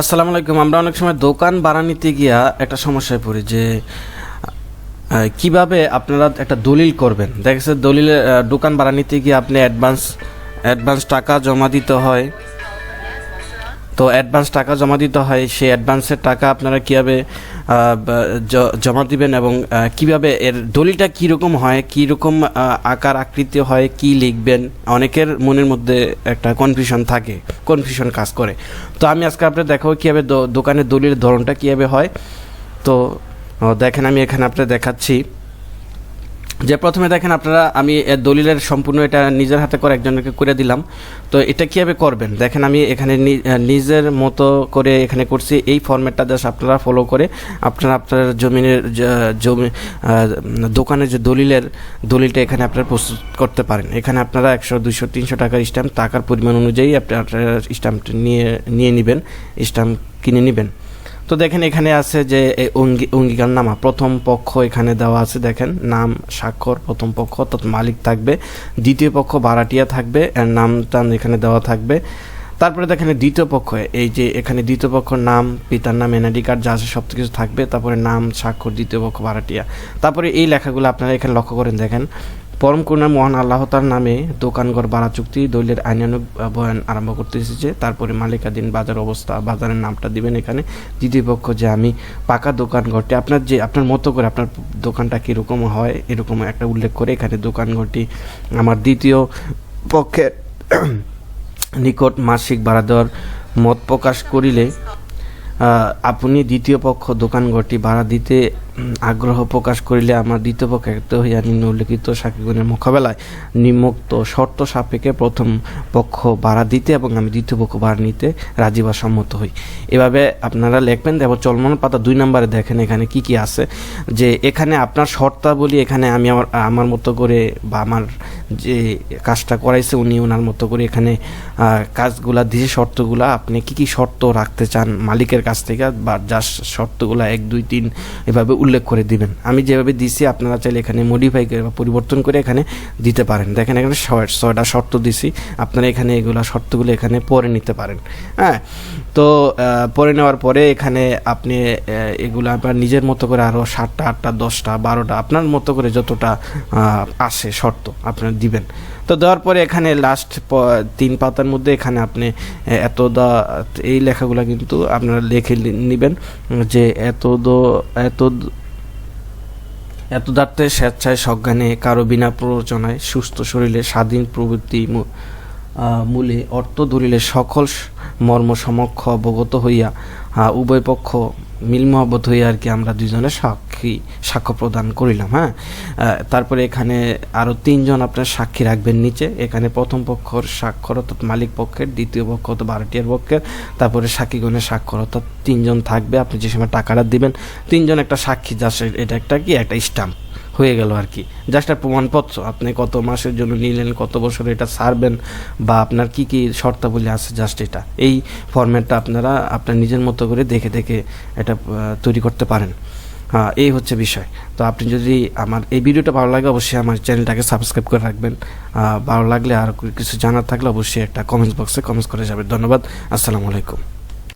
আসসালামু আলাইকুম। আমরা অনেক সময় দোকান ভাড়া নিতে গিয়া একটা সমস্যায় পড়ি যে কীভাবে আপনারা একটা দলিল করবেন? দেখেছে দলিলে দোকান ভাড়া নিতে গিয়ে আপনি অ্যাডভান্স অ্যাডভান্স টাকা জমা দিতে হয়। তো অ্যাডভান্স টাকা জমা দিতে হয়, সেই অ্যাডভান্সের টাকা আপনারা কীভাবে জমা দিবেন এবং কীভাবে এর দলিলটা কীরকম হয়, কীরকম আকার আকৃতি হয়, কি লিখবেন? অনেকের মনের মধ্যে একটা কনফিউশন থাকে কনফিউশন কাজ করে। তো আমি আজকে আপনার দেখাবো কীভাবে দোকানের দলিলের ধরনটা কীভাবে হয়। তো দেখেন আমি এখানে আপনার দেখাচ্ছি। যে প্রথমে দেখেন আপনারা, আমি দলিলের সম্পূর্ণ এটা নিজের হাতে করে একজনকে করে দিলাম। তো এটা কীভাবে করবেন? দেখেন আমি এখানে নিজের মতো করে এখানে করছি। এই ফর্ম্যাটটা জাস্ট আপনারা ফলো করে আপনারা আপনার জমিনের জমি দোকানের যে দলিলের দলিলটা এখানে আপনারা প্রস্তুত করতে পারেন। এখানে আপনারা একশো দুশো তিনশো টাকার স্ট্যাম্প টাকার পরিমাণ অনুযায়ী আপনি আপনার স্ট্যাম্পটা নিয়ে নিয়ে নেবেন স্ট্যাম্প কিনে নেবেন। তো দেখেন এখানে আছে যে এই অঙ্গী- অঙ্গীকারনামা প্রথম পক্ষ এখানে দেওয়া আছে, দেখেন, নাম, স্বাক্ষর, প্রথম পক্ষ, অর্থাৎ মালিক থাকবে, দ্বিতীয় পক্ষ, ভাড়াটিয়া থাকবে, এর নাম টান এখানে দেওয়া থাকবে। তারপরে দেখেন দ্বিতীয় পক্ষ, এই যে এখানে দ্বিতীয় পক্ষ, নাম, পিতার নাম, এনআইডি কার্ড, যা আছে সব কিছু থাকবে, তারপরে নাম, স্বাক্ষর, দ্বিতীয় পক্ষ, ভাড়াটিয়া। তারপরে এই লেখাগুলো আপনারা এখানে লক্ষ্য করেন, দেখেন পরম করুণা মহান আল্লাহ তার নামে দোকানঘর, ভাড়া চুক্তি, দলিলের আইনানুগ বয়ান আরম্ভ করতে এসেছে। তারপরে মালিকাধীন বাজার অবস্থা, বাজারের নামটা দিবেন এখানে। দ্বিতীয় পক্ষ যে আমি পাকা দোকানঘরটি, আপনার যে, আপনার মতো করে আপনার দোকানটা কীরকম হয়, এরকম একটা উল্লেখ করে এখানে দোকানঘরটি আমার দ্বিতীয় পক্ষের নিকট মাসিক ভাড়া দেওয়ার মত প্রকাশ করিলে আপনি দ্বিতীয় পক্ষ দোকানঘরটি ভাড়া দিতে আগ্রহ প্রকাশ করিলে আমার দ্বিতীয় পক্ষ একত্র হইয়া নিম্ন উল্লেখিত সাক্ষীগণের মোকাবেলায় নিম্নোক্ত শর্ত সাপেক্ষে প্রথম পক্ষ ভাড়া দিতে এবং আমি দ্বিতীয় পক্ষ ভাড়া নিতে রাজি বা সম্মত হই এভাবে আপনারা লিখবেন এবং চলমান পাতা দুই নম্বরে দেখেন এখানে কি কি আছে, যে এখানে আপনার শর্তাবলী এখানে আমি আমার আমার মতো করে বা আমার যে কাজটা করাইছে উনি ওনার মতো করে এখানে কাজগুলা দিয়ে শর্তগুলা আপনি কি কি শর্ত রাখতে চান মালিকের কাছ থেকে বা যা শর্তগুলা এক, দুই, তিন এভাবে উল্লেখ করে দিবেন। আমি যেভাবে দিছি আপনারা চাইলে এখানে মডিফাই করে বা পরিবর্তন করে এখানে দিতে পারেন। দেখেন এখানে ছয়- ছয়টা শর্ত দিছি, আপনারা এখানে এগুলা শর্তগুলো এখানে পরে নিতে পারেন। হ্যাঁ? তো পরে নেওয়ার পরে এখানে আপনি এগুলো আপনার নিজের মতো করে আরও সাতটা, আটটা, দশটা, বারোটা, আপনার মতো করে যতটা আসে শর্ত, আপনার দিবেন। তো দেওয়ার পরে এখানে লাস্ট তিন পাতার মধ্যে এখানে আপনি এত দা এই লেখাগুলো কিন্তু আপনারা লিখে নেবেন যে এত দো এত দ- এত দার্থে স্বেচ্ছায় সজ্ঞানে কারও বিনা প্ররোচনায় সুস্থ শরীরে স্বাধীন প্রবৃত্তি মূলে অর্থ দলিলে সকল মর্ম সমক্ষ অবগত হইয়া উভয় পক্ষ মিল হইয়া আর কি আমরা দুজনে সাক্ষী, সাক্ষ্য প্রদান করিলাম হ্যাঁ? তারপরে এখানে আরও তিনজন আপনার সাক্ষী রাখবেন নিচে। এখানে প্রথম পক্ষর স্বাক্ষর অর্থাৎ মালিক পক্ষের, দ্বিতীয় পক্ষ অর্থাৎ ভাড়াটিয়ার পক্ষের, তারপরে সাক্ষীগণের স্বাক্ষর অর্থাৎ তিনজন থাকবে, আপনি যে সময় টাকাটা দিবেন, তিনজন একটা সাক্ষী, যা এটা একটা কি? একটা স্টাম্প হয়ে গেল আর কি। জাস্ট প্রমাণপত্র, আপনি কত মাসের জন্য নিলেন, কত বছর এটা ছাড়বেন, বা আপনার কি কি শর্তাবলী আছে, জাস্ট এটা। এই ফরম্যাটটা আপনারা, আপনার নিজের মতো করে দেখে দেখে এটা তৈরি করতে পারেন। এই হচ্ছে বিষয়। তো আপনি যদি আমার এই ভিডিওটা ভালো লাগে, অবশ্যই আমার চ্যানেলটাকে সাবস্ক্রাইব করে রাখবেন। ভালো লাগলে আর কিছু জানার থাকলে অবশ্যই একটা কমেন্টস বক্সে কমেন্টস করে যাবেন। ধন্যবাদ। আসসালামু আলাইকুম।